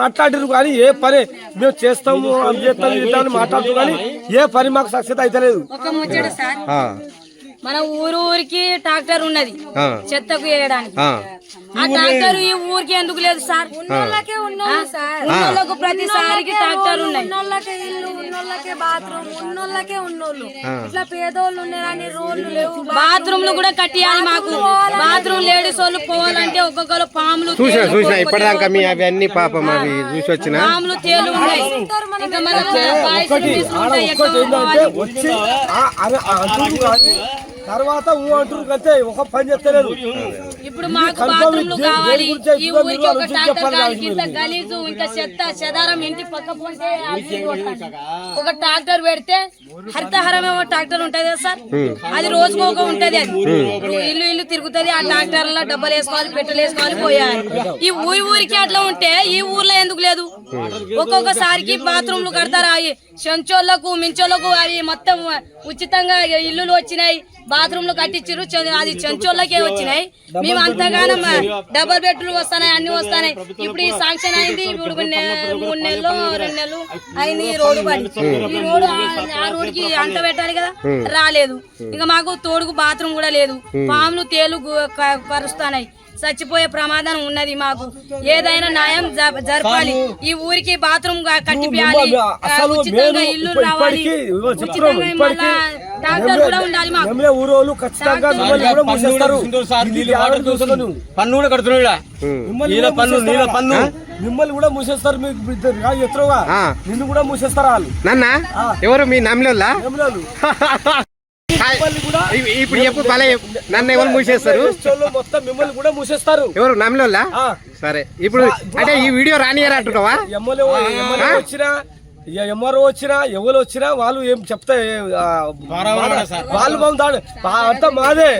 మాట్లాడిరు కానీ ఏ పని మేము చేస్తాము అది చేస్తాము ఇది చేస్తామని మాట్లాడుతూ కానీ ఏ పని మాకు సక్సెస్ అయితలేదు. ఒక ముచ్చట సార్. మన ఊరు ఊరికి ట్రాక్టర్ ఉన్నది చెత్తకు వేయడానికి. ఆ. ట్రాక్టర్ ఈ ఊరికి ఎందుకు లేదు సార్? ఉన్నోళ్ళకే ఉన్నోళ్ళు. సార్ ఉన్నోళ్ళకు ప్రతిసారికి ట్రాక్టర్ ఉన్నాయి. ఉన్నోళ్ళకే ఇల్లు ఉన్నోళ్ళకే బాత్రూమ్ ఉన్నోళ్ళకే ఉన్నోళ్ళు. ఇట్లా పేదోళ్ళు ఉన్నారని రోడ్లు లేవు బాత్రూమ్లు కూడా కట్టియాలి మాకు. బాత్రూమ్ లేడీస్ వాళ్ళు పోవాలంటే ఒక్కొక్కరు పాములు ఇప్పటిదాకా మీ అవి అన్ని పాపం అవి చూసి వచ్చిన పాములు తేలు ఉన్నాయి ఇంకా మన తర్వాత ఊ ఒక పని చేస్తలేదు. ఇప్పుడు మాకు బాత్రూమ్లు కావాలి. ఈ ఊరికి ఒక ట్రాక్టర్ కావాలి ఇంత. గలీజు ఇంత చెత్త చెదారం ఇంటి పక్క పోతే. ఒక ట్రాక్టర్ పెడితే హరితహారం ఏమో ట్రాక్టర్ ఉంటది కదా సార్ అది రోజుకు ఒక ఉంటది అది. ఇల్లు ఇల్లు తిరుగుతది ఆ ట్రాక్టర్లో డబ్బలు వేసుకోవాలి పెట్రోల్ వేసుకోవాలి పోయాలి. ఈ ఊరి ఊరికి అట్లా ఉంటే ఈ ఊర్లో ఎందుకు లేదు? ఒక్కొక్కసారికి బాత్రూమ్లు కడతారు. అవి చెంచోళ్ళకు మించోళ్ళకు అవి మొత్తం ఉచితంగా ఇల్లులు వచ్చినాయి. బాత్రూమ్లు కట్టించారు అది చెంచోళ్ళకే వచ్చినాయి. మేము అంతగానం డబల్ బెడ్లు వస్తున్నాయి అన్ని వస్తున్నాయి. ఇప్పుడు ఈ శాంక్షన్ అయింది ఇప్పుడు మూడు నెలలు రెండు నెలలు అయింది ఈ రోడ్డు పడి ఈ రోడ్డు ఆ- రోడ్డుకి అంట పెట్టాలి కదా? రాలేదు. ఇంకా మాకు తోడుకు బాత్రూమ్ కూడా లేదు. పాములు తేలు గు- క- కరుస్తున్నాయి. చచ్చిపోయే ప్రమాదం ఉన్నది మాకు. ఏదైనా న్యాయం జరపాలి. ఈ ఊరికి బాత్రూమ్ కట్టిపియాలి. ఉచితంగా ఇల్లు రావాలి. ఉచితంగా మళ్ళా డాక్టర్ కూడా ఉండాలి మాకు. ఎమ్మెల్యే ఊరోళ్ళు ఖచ్చితంగా మిమ్మల్ని మూసేస్తారు. పన్ను కూడా కడుతున్నాడు నీళ్ళ పన్ను నీళ్ళ మూసేస్తారు. పన్ను. మిమ్మల్ని కూడా మూసేస్తారు మీకు. నిన్ను కూడా మూసేస్తారు వాళ్ళు? నన్న? ఎవరు మీ కూడా ఇప్పుడు చెప్పు భలే. నన్ను ఎవరు మూసేస్తారు? మొత్తం మిమ్మల్ని కూడా మూసేస్తారు. ఎవరు నమ్మిలోల్లా ఆ. సరే. ఇప్పుడు అంటే ఈ వీడియో రానియరా అంటున్నావా? ఎమ్మెల్యే వచ్చినా ఇక ఎంఆర్ఓ వచ్చినా ఎవరు వచ్చినా వాళ్ళు ఏం చెప్తే వాళ్ళు బాగుంటాడు అంతా మాదే.